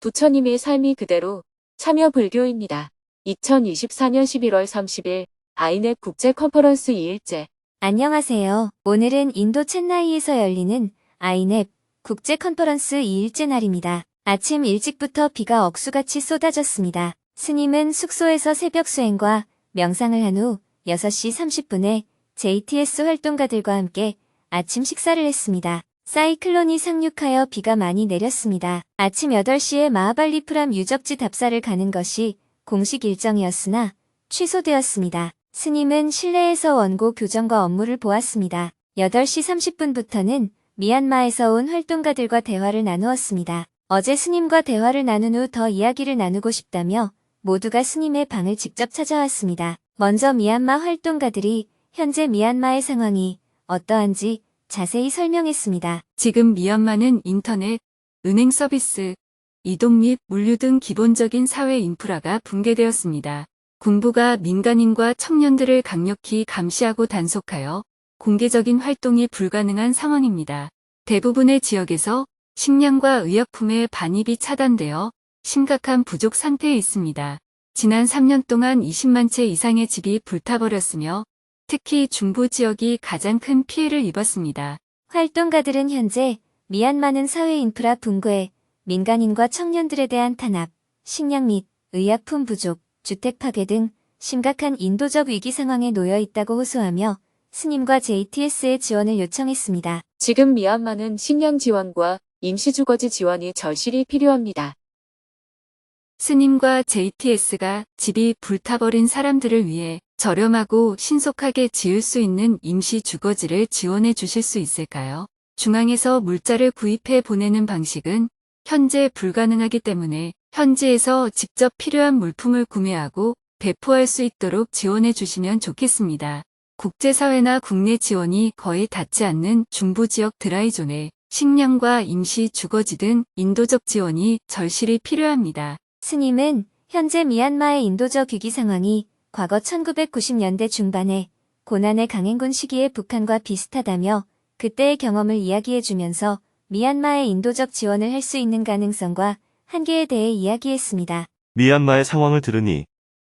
부처님의 삶이 그대로 참여 불교입니다. 2024년 11월 30일 아이넷 국제 컨퍼런스 2일째 안녕하세요. 오늘은 인도 첸나이에서 열리는 아이넵 국제 컨퍼런스 2일째 날입니다. 아침 일찍부터 비가 억수같이 쏟아졌습니다. 스님은 숙소에서 새벽 수행과 명상을 한 후 6시 30분에 JTS 활동가들과 함께 아침 식사를 했습니다. 사이클론이 상륙하여 비가 많이 내렸습니다. 아침 8시에 마하발리프람 유적지 답사를 가는 것이 공식 일정이었으나 취소되었습니다. 스님은 실내에서 원고 교정과 업무를 보았습니다. 8시 30분부터는 미얀마에서 온 활동가들과 대화를 나누었습니다. 어제 스님과 대화를 나눈 후 더 이야기를 나누고 싶다며 모두가 스님의 방을 직접 찾아왔습니다. 먼저 미얀마 활동가들이 현재 미얀마의 상황이 어떠한지 자세히 설명했습니다. 지금 미얀마는 인터넷, 은행 서비스, 이동 및 물류 등 기본적인 사회 인프라가 붕괴되었습니다. 군부가 민간인과 청년들을 강력히 감시하고 단속하여 공개적인 활동이 불가능한 상황입니다. 대부분의 지역에서 식량과 의약품의 반입이 차단되어 심각한 부족 상태에 있습니다. 지난 3년 동안 20만 채 이상의 집이 불타버렸으며 특히 중부 지역이 가장 큰 피해를 입었습니다. 활동가들은 현재 미얀마는 사회 인프라 붕괴, 민간인과 청년들에 대한 탄압, 식량 및 의약품 부족, 주택 파괴 등 심각한 인도적 위기 상황에 놓여 있다고 호소하며 스님과 JTS의 지원을 요청했습니다. 지금 미얀마는 식량 지원과 임시주거지 지원이 절실히 필요합니다. 스님과 JTS가 집이 불타버린 사람들을 위해 저렴하고 신속하게 지을 수 있는 임시 주거지를 지원해 주실 수 있을까요? 중앙에서 물자를 구입해 보내는 방식은 현재 불가능하기 때문에 현지에서 직접 필요한 물품을 구매하고 배포할 수 있도록 지원해 주시면 좋겠습니다. 국제사회나 국내 지원이 거의 닿지 않는 중부 지역 드라이존에 식량과 임시 주거지 등 인도적 지원이 절실히 필요합니다. 스님은 현재 미얀마의 인도적 위기 상황이 과거 1990년대 중반에 고난의 강행군 시기의 북한과 비슷하다며 그때의 경험을 이야기해주면서 미얀마의 인도적 지원을 할 수 있는 가능성과 한계에 대해 이야기했습니다. 미얀마의 상황을 들으니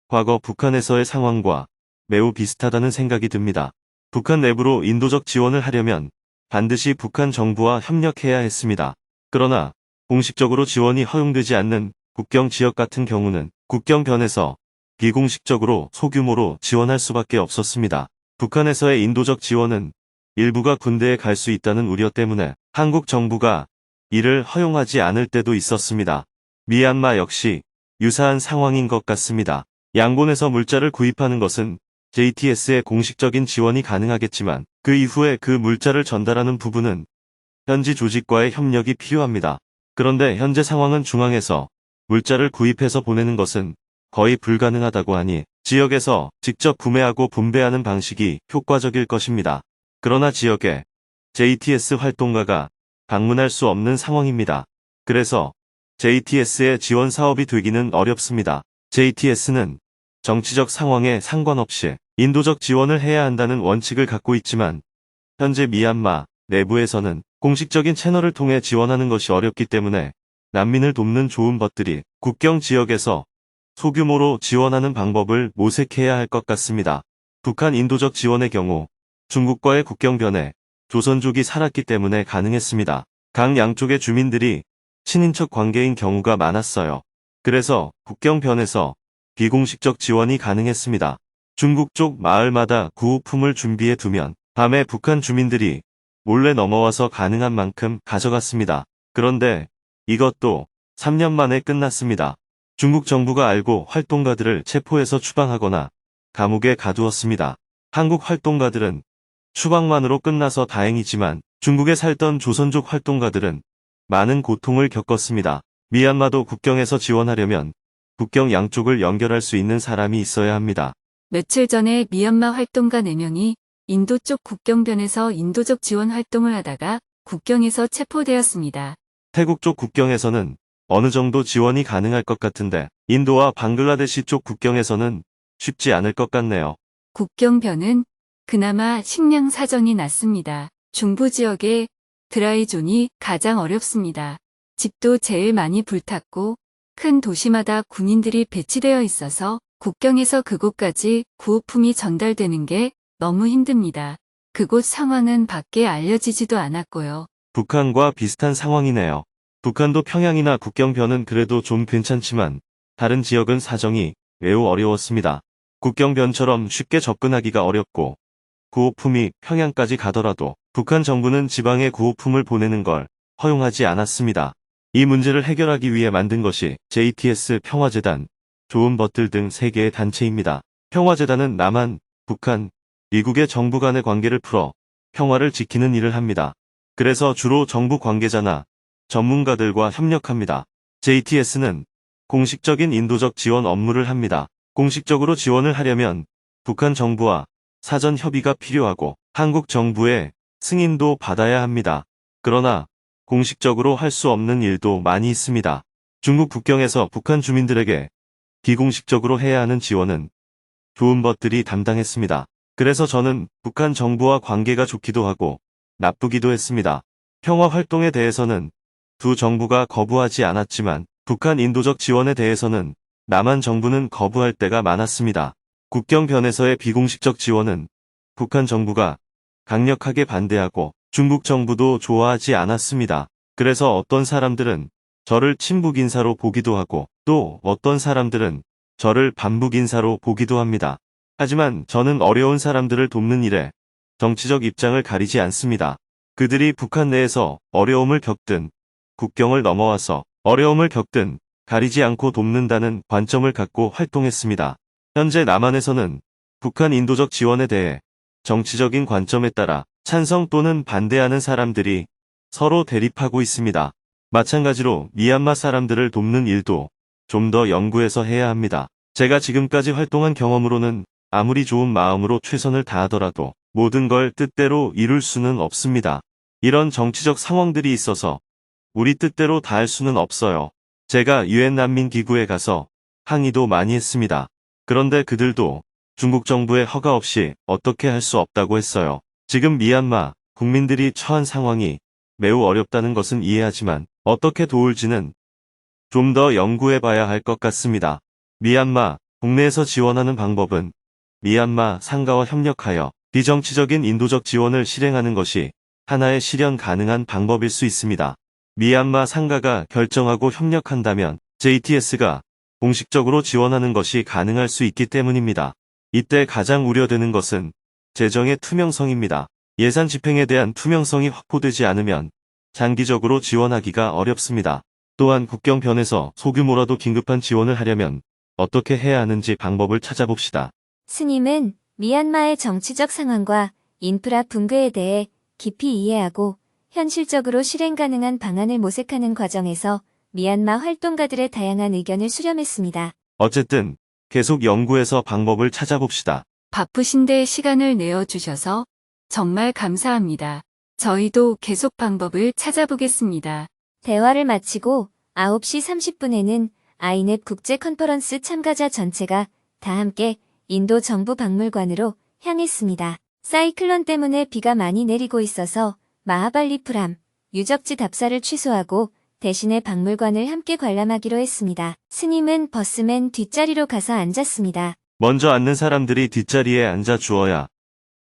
과거 북한에서의 상황과 매우 비슷하다는 생각이 듭니다. 북한 내부로 인도적 지원을 하려면 반드시 북한 정부와 협력해야 했습니다. 그러나 공식적으로 지원이 허용되지 않는 국경 지역 같은 경우는 국경변에서 비공식적으로 소규모로 지원할 수밖에 없었습니다. 북한에서의 인도적 지원은 일부가 군대에 갈 수 있다는 우려 때문에 한국 정부가 이를 허용하지 않을 때도 있었습니다. 미얀마 역시 유사한 상황인 것 같습니다. 양곤에서 물자를 구입하는 것은 JTS의 공식적인 지원이 가능하겠지만 그 이후에 그 물자를 전달하는 부분은 현지 조직과의 협력이 필요합니다. 그런데 현재 상황은 중앙에서 물자를 구입해서 보내는 것은 거의 불가능하다고 하니 지역에서 직접 구매하고 분배하는 방식이 효과적일 것입니다. 그러나 지역에 JTS 활동가가 방문할 수 없는 상황입니다. 그래서 JTS의 지원 사업이 되기는 어렵습니다. JTS는 정치적 상황에 상관없이 인도적 지원을 해야 한다는 원칙을 갖고 있지만 현재 미얀마 내부에서는 공식적인 채널을 통해 지원하는 것이 어렵기 때문에 난민을 돕는 좋은 것들이 국경 지역에서 소규모로 지원하는 방법을 모색해야 할 것 같습니다. 북한 인도적 지원의 경우 중국과의 국경변에 조선족이 살았기 때문에 가능했습니다. 강 양쪽의 주민들이 친인척 관계인 경우가 많았어요. 그래서 국경변에서 비공식적 지원이 가능했습니다. 중국 쪽 마을마다 구호품을 준비해 두면 밤에 북한 주민들이 몰래 넘어와서 가능한 만큼 가져갔습니다. 그런데 이것도 3년 만에 끝났습니다. 중국 정부가 알고 활동가들을 체포해서 추방하거나 감옥에 가두었습니다. 한국 활동가들은 추방만으로 끝나서 다행이지만 중국에 살던 조선족 활동가들은 많은 고통을 겪었습니다. 미얀마도 국경에서 지원하려면 국경 양쪽을 연결할 수 있는 사람이 있어야 합니다. 며칠 전에 미얀마 활동가 4명이 인도 쪽 국경변에서 인도적 지원 활동을 하다가 국경에서 체포되었습니다. 태국 쪽 국경에서는 어느 정도 지원이 가능할 것 같은데 인도와 방글라데시 쪽 국경에서는 쉽지 않을 것 같네요. 국경변은 그나마 식량 사정이 낫습니다. 중부 지역의 드라이존이 가장 어렵습니다. 집도 제일 많이 불탔고 큰 도시마다 군인들이 배치되어 있어서 국경에서 그곳까지 구호품이 전달되는 게 너무 힘듭니다. 그곳 상황은 밖에 알려지지도 않았고요. 북한과 비슷한 상황이네요. 북한도 평양이나 국경변은 그래도 좀 괜찮지만 다른 지역은 사정이 매우 어려웠습니다. 국경변처럼 쉽게 접근하기가 어렵고 구호품이 평양까지 가더라도 북한 정부는 지방에 구호품을 보내는 걸 허용하지 않았습니다. 이 문제를 해결하기 위해 만든 것이 JTS 평화재단, 좋은 것들 등 3개의 단체입니다. 평화재단은 남한, 북한, 미국의 정부 간의 관계를 풀어 평화를 지키는 일을 합니다. 그래서 주로 정부 관계자나 전문가들과 협력합니다. JTS는 공식적인 인도적 지원 업무를 합니다. 공식적으로 지원을 하려면 북한 정부와 사전 협의가 필요하고 한국 정부의 승인도 받아야 합니다. 그러나 공식적으로 할 수 없는 일도 많이 있습니다. 중국 국경에서 북한 주민들에게 비공식적으로 해야 하는 지원은 좋은 것들이 담당했습니다. 그래서 저는 북한 정부와 관계가 좋기도 하고 나쁘기도 했습니다. 평화 활동에 대해서는 두 정부가 거부하지 않았지만 북한 인도적 지원에 대해서는 남한 정부는 거부할 때가 많았습니다. 국경변에서의 비공식적 지원은 북한 정부가 강력하게 반대하고 중국 정부도 좋아하지 않았습니다. 그래서 어떤 사람들은 저를 친북 인사로 보기도 하고 또 어떤 사람들은 저를 반북 인사로 보기도 합니다. 하지만 저는 어려운 사람들을 돕는 일에 정치적 입장을 가리지 않습니다. 그들이 북한 내에서 어려움을 겪든 국경을 넘어와서 어려움을 겪든 가리지 않고 돕는다는 관점을 갖고 활동했습니다. 현재 남한에서는 북한 인도적 지원에 대해 정치적인 관점에 따라 찬성 또는 반대하는 사람들이 서로 대립하고 있습니다. 마찬가지로 미얀마 사람들을 돕는 일도 좀 더 연구해서 해야 합니다. 제가 지금까지 활동한 경험으로는 아무리 좋은 마음으로 최선을 다하더라도 모든 걸 뜻대로 이룰 수는 없습니다. 이런 정치적 상황들이 있어서 우리 뜻대로 다 할 수는 없어요. 제가 유엔 난민 기구에 가서 항의도 많이 했습니다. 그런데 그들도 중국 정부의 허가 없이 어떻게 할 수 없다고 했어요. 지금 미얀마 국민들이 처한 상황이 매우 어렵다는 것은 이해하지만 어떻게 도울지는 좀 더 연구해 봐야 할 것 같습니다. 미얀마 국내에서 지원하는 방법은 미얀마 상가와 협력하여 비정치적인 인도적 지원을 실행하는 것이 하나의 실현 가능한 방법일 수 있습니다. 미얀마 상가가 결정하고 협력한다면 JTS가 공식적으로 지원하는 것이 가능할 수 있기 때문입니다. 이때 가장 우려되는 것은 재정의 투명성입니다. 예산 집행에 대한 투명성이 확보되지 않으면 장기적으로 지원하기가 어렵습니다. 또한 국경변에서 소규모라도 긴급한 지원을 하려면 어떻게 해야 하는지 방법을 찾아봅시다. 스님은 미얀마의 정치적 상황과 인프라 붕괴에 대해 깊이 이해하고 현실적으로 실행 가능한 방안을 모색하는 과정에서 미얀마 활동가들의 다양한 의견을 수렴했습니다. 어쨌든 계속 연구해서 방법을 찾아봅시다. 바쁘신데 시간을 내어주셔서 정말 감사합니다. 저희도 계속 방법을 찾아보겠습니다. 대화를 마치고 9시 30분에는 아이넵 국제 컨퍼런스 참가자 전체가 다 함께 인도 정부 박물관으로 향했습니다. 사이클론 때문에 비가 많이 내리고 있어서 마하발리프람 유적지 답사를 취소하고 대신에 박물관을 함께 관람하기로 했습니다. 스님은 버스맨 뒷자리로 가서 앉았습니다. 먼저 앉는 사람들이 뒷자리에 앉아 주어야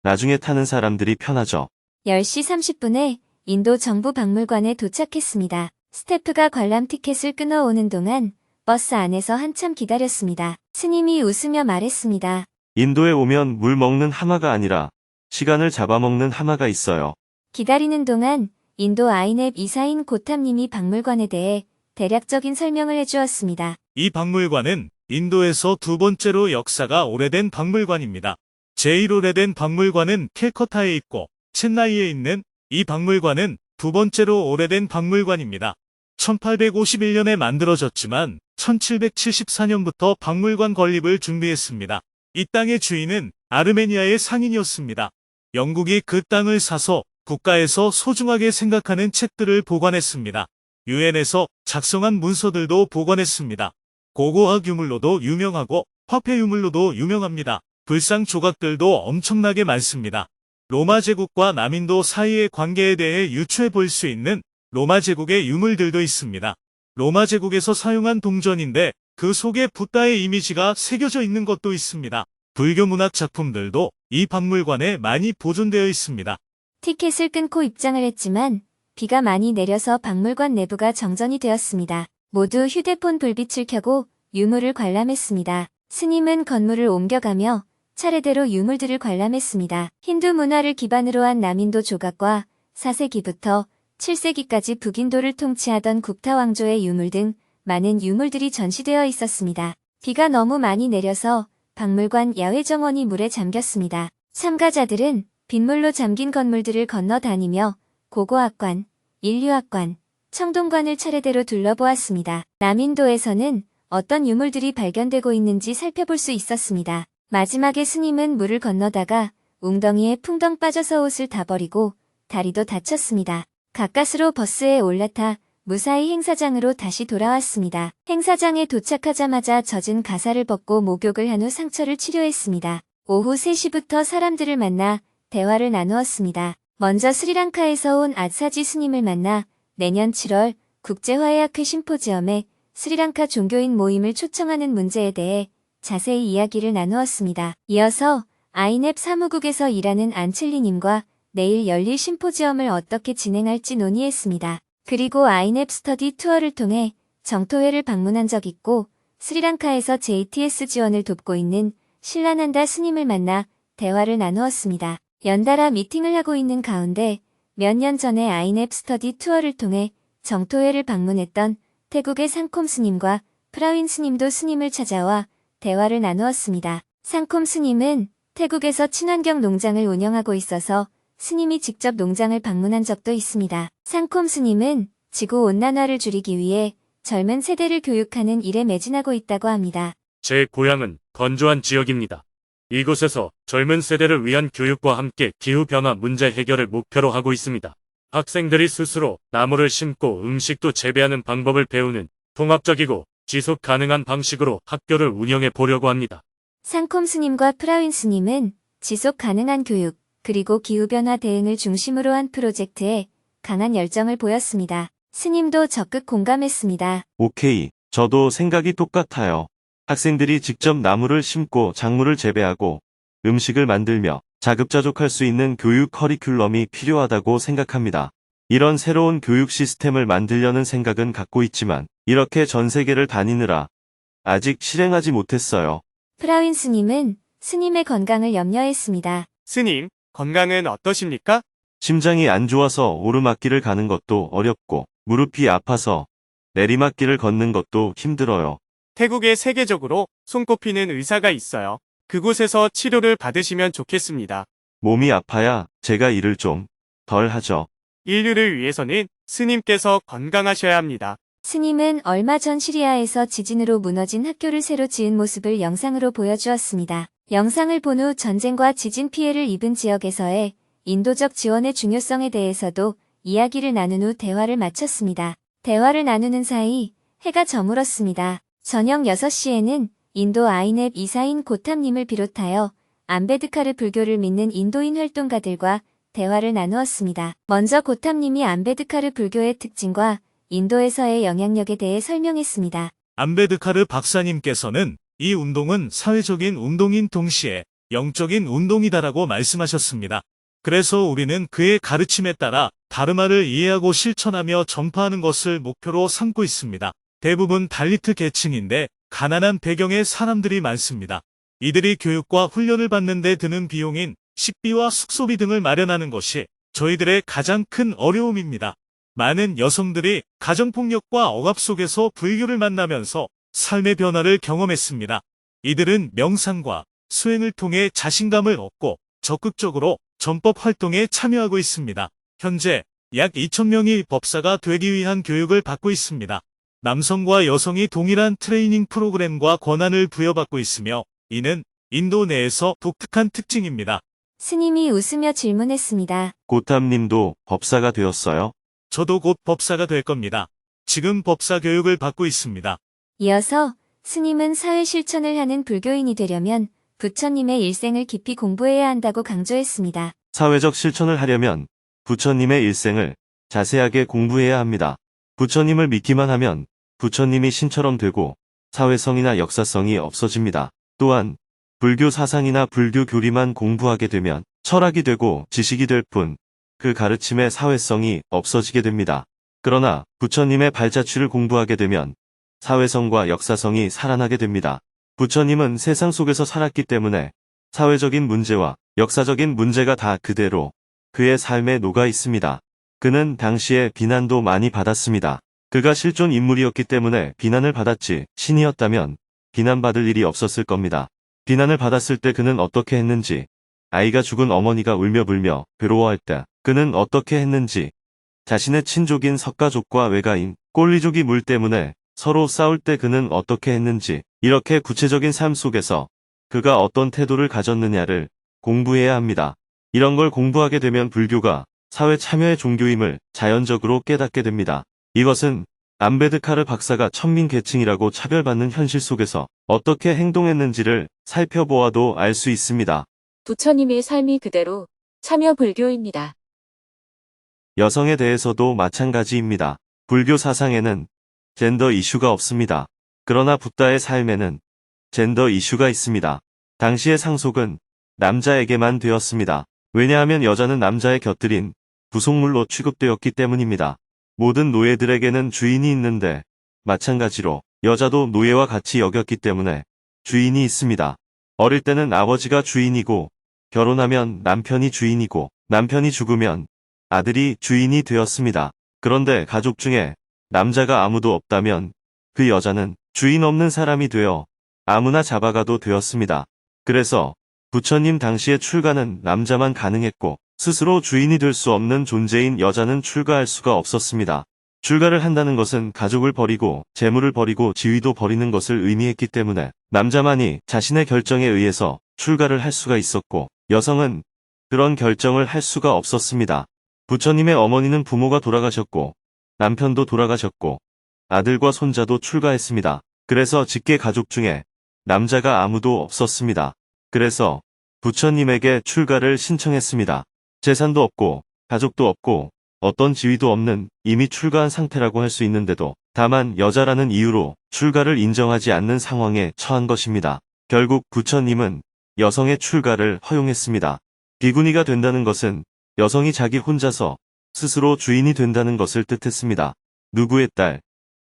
나중에 타는 사람들이 편하죠. 10시 30분에 인도 정부 박물관에 도착했습니다. 스태프가 관람 티켓을 끊어오는 동안 버스 안에서 한참 기다렸습니다. 스님이 웃으며 말했습니다. 인도에 오면 물 먹는 하마가 아니라 시간을 잡아먹는 하마가 있어요. 기다리는 동안 인도 아이넵 이사인 고탐님이 박물관에 대해 대략적인 설명을 해주었습니다. 이 박물관은 인도에서 두 번째로 역사가 오래된 박물관입니다. 제일 오래된 박물관은 캘커타에 있고 첸나이에 있는 이 박물관은 두 번째로 오래된 박물관입니다. 1851년에 만들어졌지만 1774년부터 박물관 건립을 준비했습니다. 이 땅의 주인은 아르메니아의 상인이었습니다. 영국이 그 땅을 사서 국가에서 소중하게 생각하는 책들을 보관했습니다. 유엔에서 작성한 문서들도 복원했습니다. 고고학 유물로도 유명하고 화폐 유물로도 유명합니다. 불상 조각들도 엄청나게 많습니다. 로마 제국과 남인도 사이의 관계에 대해 유추해 볼 수 있는 로마 제국의 유물들도 있습니다. 로마 제국에서 사용한 동전인데 그 속에 붓다의 이미지가 새겨져 있는 것도 있습니다. 불교 문학 작품들도 이 박물관에 많이 보존되어 있습니다. 티켓을 끊고 입장을 했지만 비가 많이 내려서 박물관 내부가 정전이 되었습니다. 모두 휴대폰 불빛을 켜고 유물을 관람했습니다. 스님은 건물을 옮겨가며 차례대로 유물들을 관람했습니다. 힌두 문화를 기반으로 한 남인도 조각과 4세기부터 7세기까지 북인도를 통치하던 국타 왕조의 유물 등 많은 유물들이 전시되어 있었습니다. 비가 너무 많이 내려서 박물관 야외 정원이 물에 잠겼습니다. 참가자들은 빗물로 잠긴 건물들을 건너 다니며 고고학관, 인류학관, 청동관을 차례대로 둘러보았습니다. 남인도에서는 어떤 유물들이 발견되고 있는지 살펴볼 수 있었습니다. 마지막에 스님은 물을 건너다가 웅덩이에 풍덩 빠져서 옷을 다 버리고 다리도 다쳤습니다. 가까스로 버스에 올라타 무사히 행사장으로 다시 돌아왔습니다. 행사장에 도착하자마자 젖은 가사를 벗고 목욕을 한 후 상처를 치료했습니다. 오후 3시부터 사람들을 만나 대화를 나누었습니다. 먼저 스리랑카에서 온 아사지 스님을 만나 내년 7월 국제화해학회 심포지엄에 스리랑카 종교인 모임을 초청하는 문제에 대해 자세히 이야기를 나누었습니다. 이어서 아이넵 사무국에서 일하는 안첼리님과 내일 열릴 심포지엄을 어떻게 진행할지 논의했습니다. 그리고 아이넵 스터디 투어를 통해 정토회를 방문한 적 있고 스리랑카에서 JTS 지원을 돕고 있는 신라난다 스님을 만나 대화를 나누었습니다. 연달아 미팅을 하고 있는 가운데 몇 년 전에 아이넵 스터디 투어를 통해 정토회를 방문했던 태국의 상콤 스님과 프라윈 스님도 스님을 찾아와 대화를 나누었습니다. 상콤 스님은 태국에서 친환경 농장을 운영하고 있어서 스님이 직접 농장을 방문한 적도 있습니다. 상콤 스님은 지구 온난화를 줄이기 위해 젊은 세대를 교육하는 일에 매진하고 있다고 합니다. 제 고향은 건조한 지역입니다. 이곳에서 젊은 세대를 위한 교육과 함께 기후변화 문제 해결을 목표로 하고 있습니다. 학생들이 스스로 나무를 심고 음식도 재배하는 방법을 배우는 통합적이고 지속 가능한 방식으로 학교를 운영해 보려고 합니다. 상콤 스님과 프라윈 스님은 지속 가능한 교육, 그리고 기후변화 대응을 중심으로 한 프로젝트에 강한 열정을 보였습니다. 스님도 적극 공감했습니다. 오케이. 저도 생각이 똑같아요. 학생들이 직접 나무를 심고 작물을 재배하고 음식을 만들며 자급자족할 수 있는 교육 커리큘럼이 필요하다고 생각합니다. 이런 새로운 교육 시스템을 만들려는 생각은 갖고 있지만 이렇게 전 세계를 다니느라 아직 실행하지 못했어요. 프라윈 스님은 스님의 건강을 염려했습니다. 스님, 건강은 어떠십니까? 심장이 안 좋아서 오르막길을 가는 것도 어렵고 무릎이 아파서 내리막길을 걷는 것도 힘들어요. 태국에 세계적으로 손꼽히는 의사가 있어요. 그곳에서 치료를 받으시면 좋겠습니다. 몸이 아파야 제가 일을 좀 덜 하죠. 인류를 위해서는 스님께서 건강하셔야 합니다. 스님은 얼마 전 시리아에서 지진으로 무너진 학교를 새로 지은 모습을 영상으로 보여주었습니다. 영상을 본 후 전쟁과 지진 피해를 입은 지역에서의 인도적 지원의 중요성에 대해서도 이야기를 나눈 후 대화를 마쳤습니다. 대화를 나누는 사이 해가 저물었습니다. 저녁 6시에는 인도 아이넵 이사인 고탐님을 비롯하여 안베드카르 불교를 믿는 인도인 활동가들과 대화를 나누었습니다. 먼저 고탐님이 안베드카르 불교의 특징과 인도에서의 영향력에 대해 설명했습니다. 암베드카르 박사님께서는 이 운동은 사회적인 운동인 동시에 영적인 운동이다라고 말씀하셨습니다. 그래서 우리는 그의 가르침에 따라 다르마를 이해하고 실천하며 전파하는 것을 목표로 삼고 있습니다. 대부분 달리트 계층인데 가난한 배경의 사람들이 많습니다. 이들이 교육과 훈련을 받는 데 드는 비용인 식비와 숙소비 등을 마련하는 것이 저희들의 가장 큰 어려움입니다. 많은 여성들이 가정폭력과 억압 속에서 불교를 만나면서 삶의 변화를 경험했습니다. 이들은 명상과 수행을 통해 자신감을 얻고 적극적으로 전법 활동에 참여하고 있습니다. 현재 약 2,000명이 법사가 되기 위한 교육을 받고 있습니다. 남성과 여성이 동일한 트레이닝 프로그램과 권한을 부여받고 있으며 이는 인도 내에서 독특한 특징입니다. 스님이 웃으며 질문했습니다. 고탐님도 법사가 되었어요? 저도 곧 법사가 될 겁니다. 지금 법사 교육을 받고 있습니다. 이어서 스님은 사회 실천을 하는 불교인이 되려면 부처님의 일생을 깊이 공부해야 한다고 강조했습니다. 사회적 실천을 하려면 부처님의 일생을 자세하게 공부해야 합니다. 부처님을 믿기만 하면 부처님이 신처럼 되고 사회성이나 역사성이 없어집니다. 또한 불교 사상이나 불교 교리만 공부하게 되면 철학이 되고 지식이 될 뿐 그 가르침의 사회성이 없어지게 됩니다. 그러나 부처님의 발자취를 공부하게 되면 사회성과 역사성이 살아나게 됩니다. 부처님은 세상 속에서 살았기 때문에 사회적인 문제와 역사적인 문제가 다 그대로 그의 삶에 녹아 있습니다. 그는 당시에 비난도 많이 받았습니다. 그가 실존 인물이었기 때문에 비난을 받았지 신이었다면 비난받을 일이 없었을 겁니다. 비난을 받았을 때 그는 어떻게 했는지, 아이가 죽은 어머니가 울며 불며 괴로워할 때 그는 어떻게 했는지, 자신의 친족인 석가족과 외가인 꼴리족이 물 때문에 서로 싸울 때 그는 어떻게 했는지, 이렇게 구체적인 삶 속에서 그가 어떤 태도를 가졌느냐를 공부해야 합니다. 이런 걸 공부하게 되면 불교가 사회 참여의 종교임을 자연적으로 깨닫게 됩니다. 이것은 암베드카르 박사가 천민 계층이라고 차별받는 현실 속에서 어떻게 행동했는지를 살펴보아도 알 수 있습니다. 부처님의 삶이 그대로 참여 불교입니다. 여성에 대해서도 마찬가지입니다. 불교 사상에는 젠더 이슈가 없습니다. 그러나 붓다의 삶에는 젠더 이슈가 있습니다. 당시의 상속은 남자에게만 되었습니다. 왜냐하면 여자는 남자의 곁들인 부속물로 취급되었기 때문입니다. 모든 노예들에게는 주인이 있는데 마찬가지로 여자도 노예와 같이 여겼기 때문에 주인이 있습니다. 어릴 때는 아버지가 주인이고 결혼하면 남편이 주인이고 남편이 죽으면 아들이 주인이 되었습니다. 그런데 가족 중에 남자가 아무도 없다면 그 여자는 주인 없는 사람이 되어 아무나 잡아가도 되었습니다. 그래서 부처님 당시의 출가는 남자만 가능했고 스스로 주인이 될 수 없는 존재인 여자는 출가할 수가 없었습니다. 출가를 한다는 것은 가족을 버리고 재물을 버리고 지위도 버리는 것을 의미했기 때문에 남자만이 자신의 결정에 의해서 출가를 할 수가 있었고 여성은 그런 결정을 할 수가 없었습니다. 부처님의 어머니는 부모가 돌아가셨고 남편도 돌아가셨고 아들과 손자도 출가했습니다. 그래서 직계 가족 중에 남자가 아무도 없었습니다. 그래서 부처님에게 출가를 신청했습니다. 재산도 없고 가족도 없고 어떤 지위도 없는 이미 출가한 상태라고 할 수 있는데도 다만 여자라는 이유로 출가를 인정하지 않는 상황에 처한 것입니다. 결국 부처님은 여성의 출가를 허용했습니다. 비구니가 된다는 것은 여성이 자기 혼자서 스스로 주인이 된다는 것을 뜻했습니다. 누구의 딸,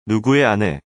누구의 아내,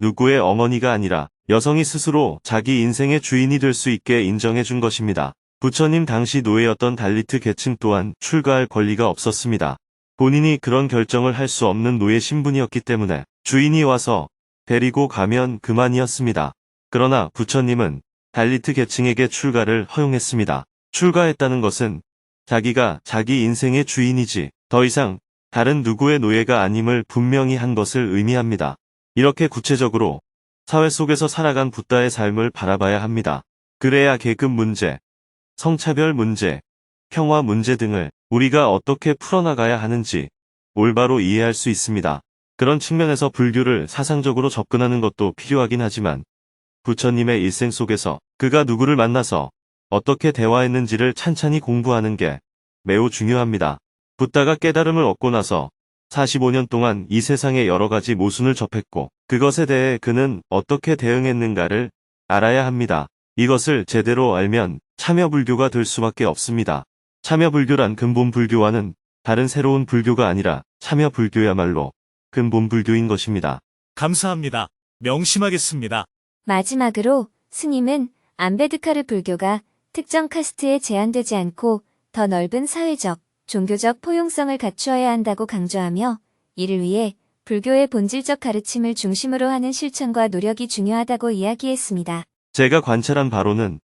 누구의 어머니가 아니라 여성이 스스로 자기 인생의 주인이 될 수 있게 인정해 준 것입니다. 부처님 당시 노예였던 달리트 계층 또한 출가할 권리가 없었습니다. 본인이 그런 결정을 할 수 없는 노예 신분이었기 때문에 주인이 와서 데리고 가면 그만이었습니다. 그러나 부처님은 달리트 계층에게 출가를 허용했습니다. 출가했다는 것은 자기가 자기 인생의 주인이지 더 이상 다른 누구의 노예가 아님을 분명히 한 것을 의미합니다. 이렇게 구체적으로 사회 속에서 살아간 붓다의 삶을 바라봐야 합니다. 그래야 계급 문제, 성차별 문제, 평화 문제 등을 우리가 어떻게 풀어나가야 하는지 올바로 이해할 수 있습니다. 그런 측면에서 불교를 사상적으로 접근하는 것도 필요하긴 하지만 부처님의 일생 속에서 그가 누구를 만나서 어떻게 대화했는지를 찬찬히 공부하는 게 매우 중요합니다. 붓다가 깨달음을 얻고 나서 45년 동안 이 세상의 여러 가지 모순을 접했고 그것에 대해 그는 어떻게 대응했는가를 알아야 합니다. 이것을 제대로 알면 참여불교가 될 수밖에 없습니다. 참여불교란 근본 불교와는 다른 새로운 불교가 아니라 참여불교야말로 근본 불교인 것입니다. 감사합니다. 명심하겠습니다. 마지막으로 스님은 암베드카르 불교가 특정 카스트에 제한되지 않고 더 넓은 사회적, 종교적 포용성을 갖추어야 한다고 강조하며 이를 위해 불교의 본질적 가르침을 중심으로 하는 실천과 노력이 중요하다고 이야기했습니다. 제가 관찰한 바로는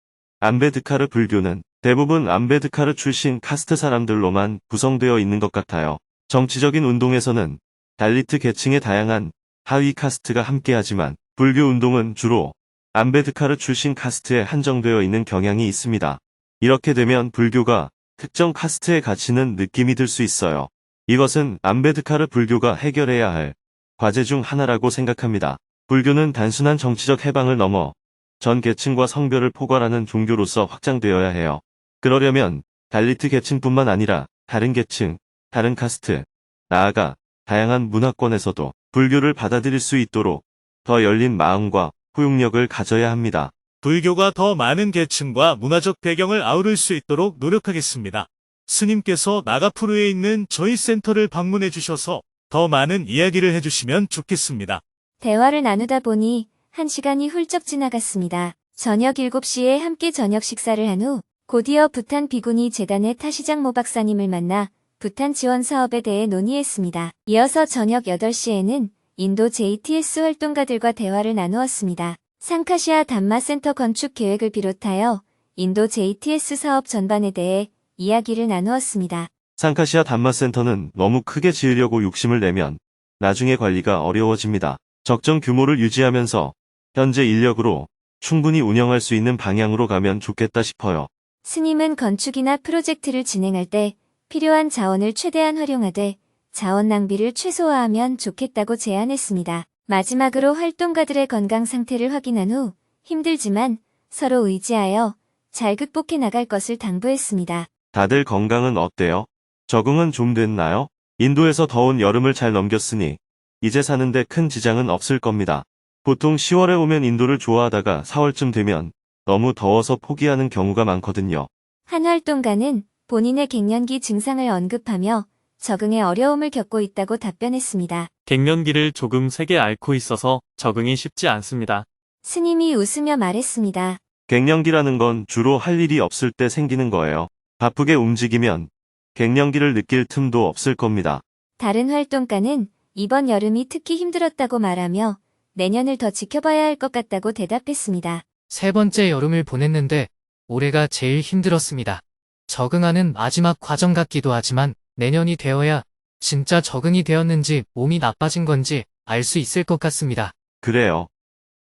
암베드카르 불교는 대부분 암베드카르 출신 카스트 사람들로만 구성되어 있는 것 같아요. 정치적인 운동에서는 달리트 계층의 다양한 하위 카스트가 함께하지만 불교 운동은 주로 암베드카르 출신 카스트에 한정되어 있는 경향이 있습니다. 이렇게 되면 불교가 특정 카스트에 갇히는 느낌이 들 수 있어요. 이것은 암베드카르 불교가 해결해야 할 과제 중 하나라고 생각합니다. 불교는 단순한 정치적 해방을 넘어 전 계층과 성별을 포괄하는 종교로서 확장되어야 해요. 그러려면 달리트 계층뿐만 아니라 다른 계층, 다른 카스트, 나아가 다양한 문화권에서도 불교를 받아들일 수 있도록 더 열린 마음과 포용력을 가져야 합니다. 불교가 더 많은 계층과 문화적 배경을 아우를 수 있도록 노력하겠습니다. 스님께서 나가푸르에 있는 저희 센터를 방문해 주셔서 더 많은 이야기를 해주시면 좋겠습니다. 대화를 나누다 보니 한 시간이 훌쩍 지나갔습니다. 저녁 7시에 함께 저녁 식사를 한 후 곧이어 부탄 비구니 재단의 타시장 모 박사님을 만나 부탄 지원 사업에 대해 논의했습니다. 이어서 저녁 8시에는 인도 JTS 활동가들과 대화를 나누었습니다. 상카시아 담마센터 건축 계획을 비롯하여 인도 JTS 사업 전반에 대해 이야기를 나누었습니다. 상카시아 단마센터는 너무 크게 지으려고 욕심을 내면 나중에 관리가 어려워집니다. 적정 규모를 유지하면서 현재 인력으로 충분히 운영할 수 있는 방향으로 가면 좋겠다 싶어요. 스님은 건축이나 프로젝트를 진행할 때 필요한 자원을 최대한 활용하되 자원 낭비를 최소화하면 좋겠다고 제안했습니다. 마지막으로 활동가들의 건강 상태를 확인한 후 힘들지만 서로 의지하여 잘 극복해 나갈 것을 당부했습니다. 다들 건강은 어때요? 적응은 좀 됐나요? 인도에서 더운 여름을 잘 넘겼으니 이제 사는데 큰 지장은 없을 겁니다. 보통 10월에 오면 인도를 좋아하다가 4월쯤 되면 너무 더워서 포기하는 경우가 많거든요. 한 활동가는 본인의 갱년기 증상을 언급하며 적응에 어려움을 겪고 있다고 답변했습니다. 갱년기를 조금 세게 앓고 있어서 적응이 쉽지 않습니다. 스님이 웃으며 말했습니다. 갱년기라는 건 주로 할 일이 없을 때 생기는 거예요. 바쁘게 움직이면 갱년기를 느낄 틈도 없을 겁니다. 다른 활동가는 이번 여름이 특히 힘들었다고 말하며 내년을 더 지켜봐야 할 것 같다고 대답했습니다. 세 번째 여름을 보냈는데 올해가 제일 힘들었습니다. 적응하는 마지막 과정 같기도 하지만 내년이 되어야 진짜 적응이 되었는지 몸이 나빠진 건지 알 수 있을 것 같습니다. 그래요.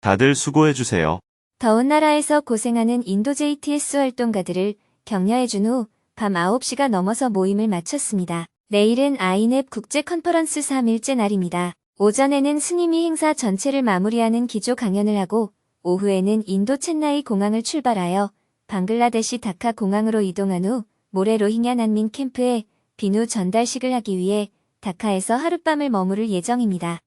다들 수고해주세요. 더운 나라에서 고생하는 인도 JTS 활동가들을 격려해준 후 밤 9시가 넘어서 모임을 마쳤습니다. 내일은 아이넵 국제 컨퍼런스 3일째 날입니다. 오전에는 스님이 행사 전체를 마무리하는 기조 강연을 하고 오후에는 인도 첸나이 공항을 출발하여 방글라데시 다카 공항으로 이동한 후 모레 로힝야 난민 캠프에 비누 전달식을 하기 위해 다카에서 하룻밤을 머무를 예정입니다.